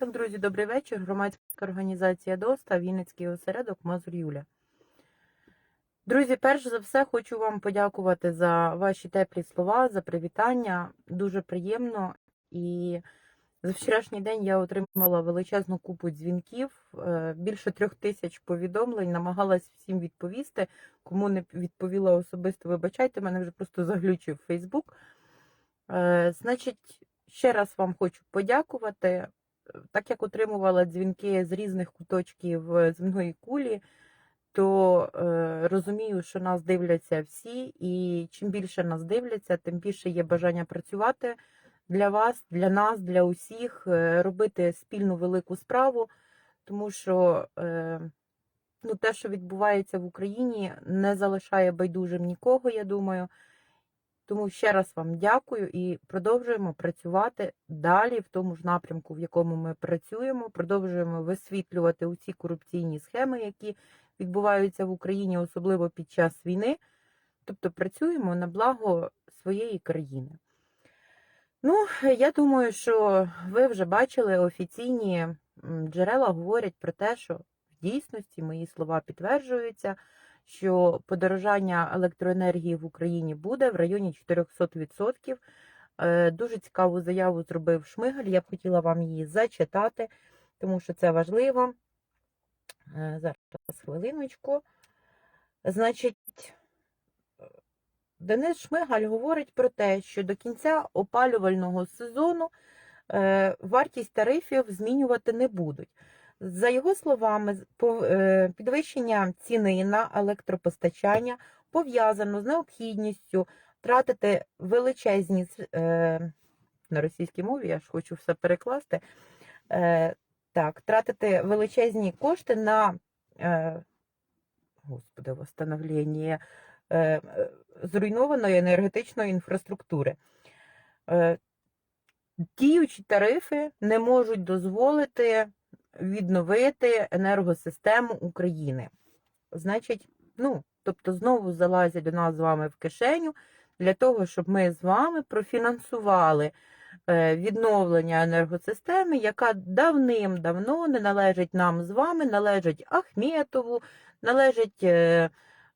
Так, друзі, добрий вечір. Громадська організація ДОСТА, Вінницький осередок Мазур Юля. Друзі, перш за все хочу вам подякувати за ваші теплі слова, за привітання. Дуже приємно. І за вчорашній день я отримала величезну купу дзвінків, е, більше трьох тисяч повідомлень, намагалась всім відповісти. Кому не відповіла особисто, вибачайте, мене вже просто заглючив Фейсбук. Значить, ще раз вам хочу подякувати. Так як отримувала дзвінки з різних куточків земної кулі, то е, розумію, що нас дивляться всі, і чим більше нас дивляться, тим більше є бажання працювати для вас, для нас, для усіх, е, робити спільну велику справу, тому що е, ну, те, що відбувається в Україні, не залишає байдужим нікого, я думаю. Тому ще раз вам дякую і продовжуємо працювати далі в тому ж напрямку, в якому ми працюємо. Продовжуємо висвітлювати усі корупційні схеми, які відбуваються в Україні, особливо під час війни. Тобто працюємо на благо своєї країни. Ну, я думаю, що ви вже бачили офіційні джерела говорять про те, що в дійсності мої слова підтверджуються що подорожання електроенергії в Україні буде в районі 400%. Е, Дуже цікаву заяву зробив Шмигаль. Я б хотіла вам її зачитати, тому що це важливо. Е, Зараз хвилиночку. Значить, Денис Шмигаль говорить про те, що до кінця опалювального сезону е, вартість тарифів змінювати не будуть. За його словами, е, підвищення ціни на електропостачання пов'язано з необхідністю тратити величезні е, на російській мові, я ж хочу все перекласти. Е, так, тратити величезні кошти на господи, восстановлення зруйнованої енергетичної інфраструктури. Діючі тарифи не можуть дозволити відновити енергосистему України. Значить, ну, тобто, знову залазять до нас з вами в кишеню для того, щоб ми з вами профінансували е, відновлення енергосистеми, яка давним-давно не належить нам з вами, належить Ахметову, належить, е,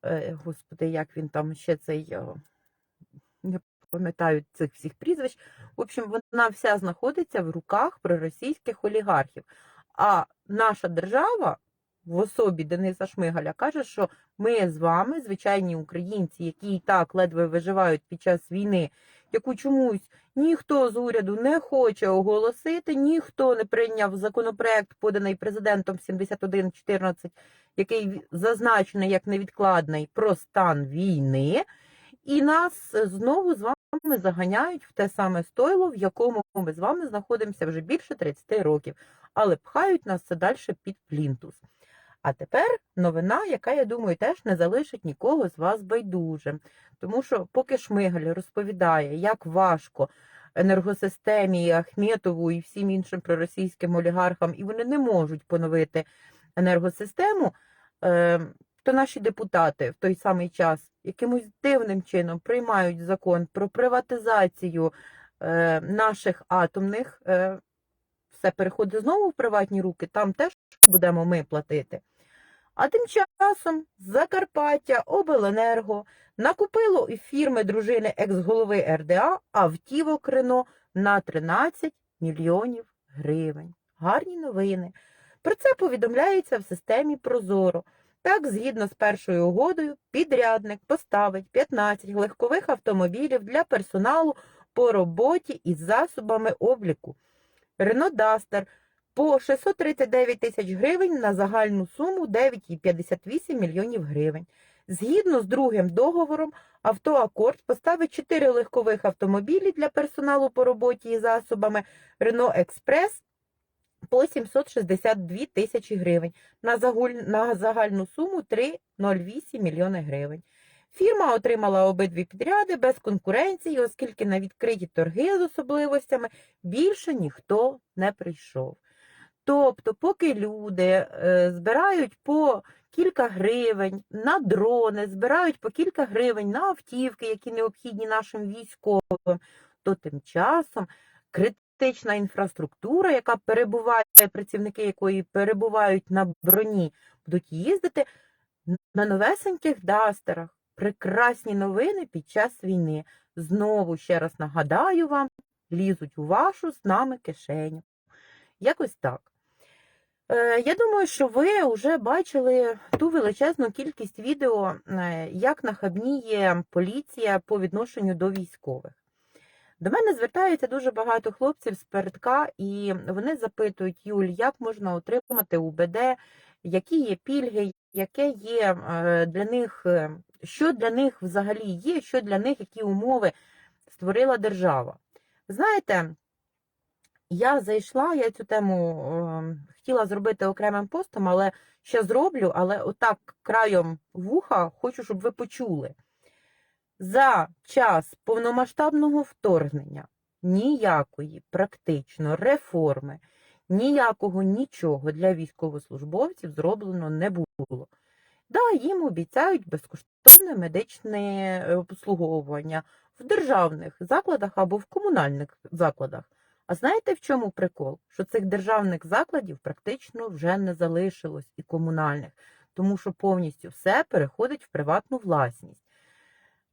е, господи, як він там ще цей. Не пам'ятаю цих всіх прізвищ. В общем, вона вся знаходиться в руках проросійських олігархів. А наша держава в особі Дениса Шмигаля каже, що ми з вами, звичайні українці, які і так ледве виживають під час війни, яку чомусь ніхто з уряду не хоче оголосити, ніхто не прийняв законопроект, поданий президентом 7114, який зазначений як невідкладний про стан війни, і нас знову з вами заганяють в те саме стойло, в якому ми з вами знаходимося вже більше 30 років але пхають нас це далі під плінтус. А тепер новина, яка, я думаю, теж не залишить нікого з вас байдужим. Тому що, поки Шмигаль розповідає, як важко енергосистемі, Ахметову і всім іншим проросійським олігархам, і вони не можуть поновити енергосистему, ем, то наші депутати в той самий час якимось дивним чином приймають закон про приватизацію е, наших атомних е, все переходить знову в приватні руки, там теж будемо ми платити. А тим часом Закарпаття Обленерго накупило і фірми дружини екс-голови РДА автівок Рено на 13 мільйонів гривень. Гарні новини. Про це повідомляється в системі Прозоро. Так, згідно з першою угодою, підрядник поставить 15 легкових автомобілів для персоналу по роботі із засобами обліку. Рено Дастер по 639 тисяч гривень на загальну суму 9,58 мільйонів гривень. Згідно з другим договором, автоакорд поставить 4 легкових автомобілі для персоналу по роботі і засобами Рено Експрес по 762 тисячі гривень на загальну суму 3,08 мільйони гривень. Фірма отримала обидві підряди без конкуренції, оскільки на відкриті торги з особливостями більше ніхто не прийшов. Тобто, поки люди е, збирають по кілька гривень на дрони, збирають по кілька гривень на автівки, які необхідні нашим військовим, то тим часом критична інфраструктура, яка перебуває, працівники якої перебувають на броні, будуть їздити на новесеньких дастерах. Прекрасні новини під час війни. Знову ще раз нагадаю вам, лізуть у вашу з нами кишеню. Якось так. Е, Я думаю, що ви вже бачили ту величезну кількість відео, е, як нахабніє поліція по відношенню до військових. До мене звертаються дуже багато хлопців з передка, і вони запитують, Юль, як можна отримати УБД, які є пільги, яке є е, для них, е, що для них взагалі є, що для них, які умови створила держава. Знаєте, я зайшла, я цю тему е, хотіла зробити окремим постом, але ще зроблю, але отак краєм вуха хочу, щоб ви почули. За час повномасштабного вторгнення ніякої практично реформи, ніякого нічого для військовослужбовців зроблено не було. Да, їм обіцяють безкоштовне медичне е, обслуговування в державних закладах або в комунальних закладах. А знаєте, в чому прикол? Що цих державних закладів практично вже не залишилось і комунальних, тому що повністю все переходить в приватну власність.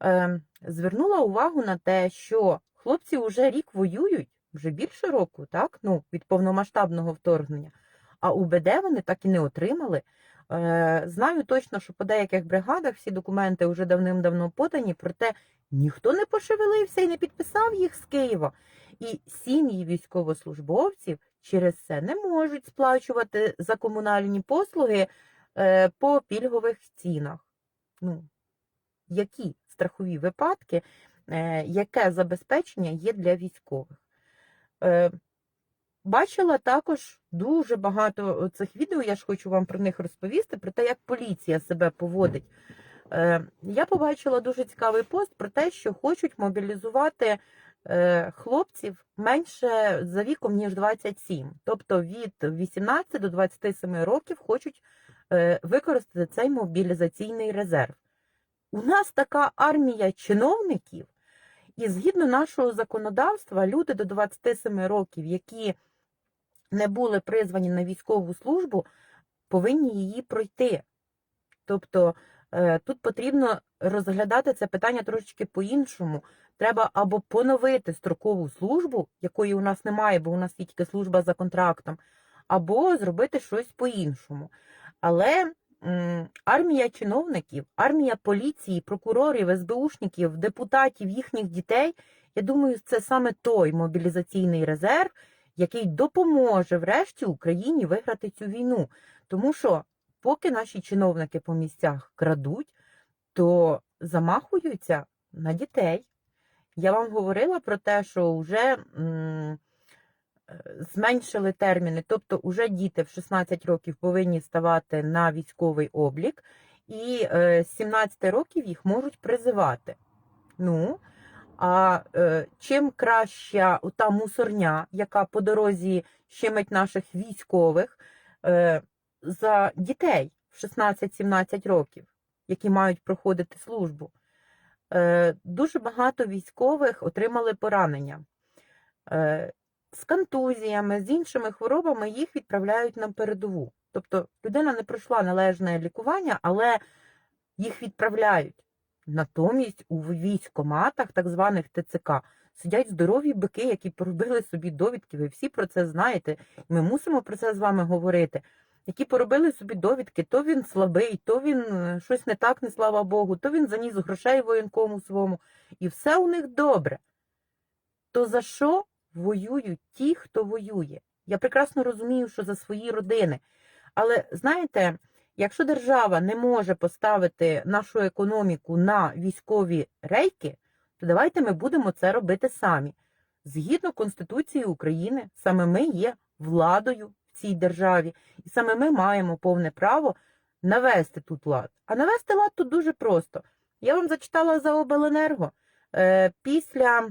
Е, звернула увагу на те, що хлопці вже рік воюють, вже більше року, так? Ну, від повномасштабного вторгнення, а УБД вони так і не отримали. Е, знаю точно, що по деяких бригадах всі документи вже давним-давно подані, проте ніхто не пошевелився і не підписав їх з Києва. І сім'ї військовослужбовців через це не можуть сплачувати за комунальні послуги е, по пільгових цінах. Ну, які страхові випадки, е, яке забезпечення є для військових? Е, Бачила також дуже багато цих відео, я ж хочу вам про них розповісти, про те, як поліція себе поводить. Е, Я побачила дуже цікавий пост про те, що хочуть мобілізувати е, хлопців менше за віком, ніж 27. Тобто від 18 до 27 років хочуть е, використати цей мобілізаційний резерв. У нас така армія чиновників, і згідно нашого законодавства, люди до 27 років, які не були призвані на військову службу, повинні її пройти. Тобто е, тут потрібно розглядати це питання трошечки по-іншому. Треба або поновити строкову службу, якої у нас немає, бо у нас є тільки служба за контрактом, або зробити щось по-іншому. Але армія чиновників, армія поліції, прокурорів, СБУшників, депутатів, їхніх дітей, я думаю, це саме той мобілізаційний резерв, який допоможе врешті Україні виграти цю війну. Тому що, поки наші чиновники по місцях крадуть, то замахуються на дітей. Я вам говорила про те, що вже м, зменшили терміни, тобто вже діти в 16 років повинні ставати на військовий облік, і е, з 17 років їх можуть призивати. Ну, а е, чим краща та мусорня, яка по дорозі щемить наших військових е, за дітей в 16-17 років, які мають проходити службу. Е, дуже багато військових отримали поранення. Е, з контузіями, з іншими хворобами їх відправляють на передову. Тобто людина не пройшла належне лікування, але їх відправляють. Натомість у військоматах, так званих ТЦК, сидять здорові бики, які поробили собі довідки. Ви всі про це знаєте. Ми мусимо про це з вами говорити. Які поробили собі довідки, то він слабий, то він е, щось не так, не слава Богу, то він заніс грошей воєнкому своєму. І все у них добре. То за що воюють ті, хто воює? Я прекрасно розумію, що за свої родини. Але знаєте, якщо держава не може поставити нашу економіку на військові рейки, то давайте ми будемо це робити самі. Згідно Конституції України, саме ми є владою в цій державі, і саме ми маємо повне право навести тут лад. А навести лад тут дуже просто. Я вам зачитала за обленерго. Е, Після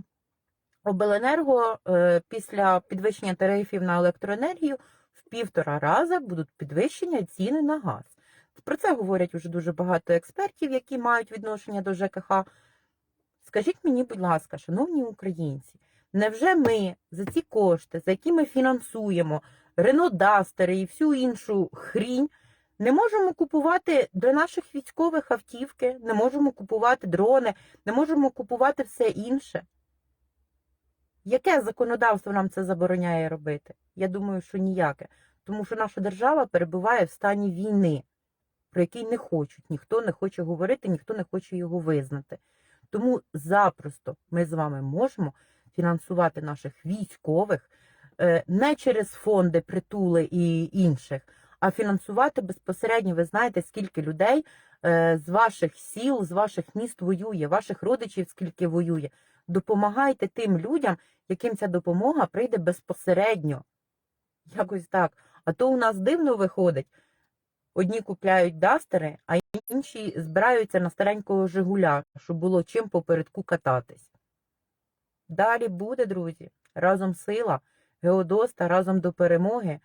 обленерго, е, після підвищення тарифів на електроенергію в півтора рази будуть підвищення ціни на газ. Про це говорять уже дуже багато експертів, які мають відношення до ЖКХ. Скажіть мені, будь ласка, шановні українці, Невже ми за ці кошти, за які ми фінансуємо ренодастери і всю іншу хрінь, не можемо купувати для наших військових автівки, не можемо купувати дрони, не можемо купувати все інше? Яке законодавство нам це забороняє робити? Я думаю, що ніяке. Тому що наша держава перебуває в стані війни, про який не хочуть, ніхто не хоче говорити, ніхто не хоче його визнати. Тому запросто ми з вами можемо фінансувати наших військових е, не через фонди, притули і інших, а фінансувати безпосередньо. Ви знаєте, скільки людей е, з ваших сіл, з ваших міст воює, ваших родичів скільки воює. Допомагайте тим людям, яким ця допомога прийде безпосередньо. Якось так. А то у нас дивно виходить. Одні купляють дастери, а інші збираються на старенького Жигуля, щоб було чим попередку кататись. Далі буде, друзі. Разом сила, Геодоста, разом до перемоги.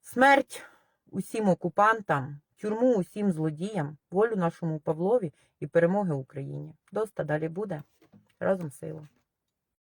Смерть усім окупантам, тюрму усім злодіям, волю нашому Павлові і перемоги Україні. Доста далі буде. Разом сила.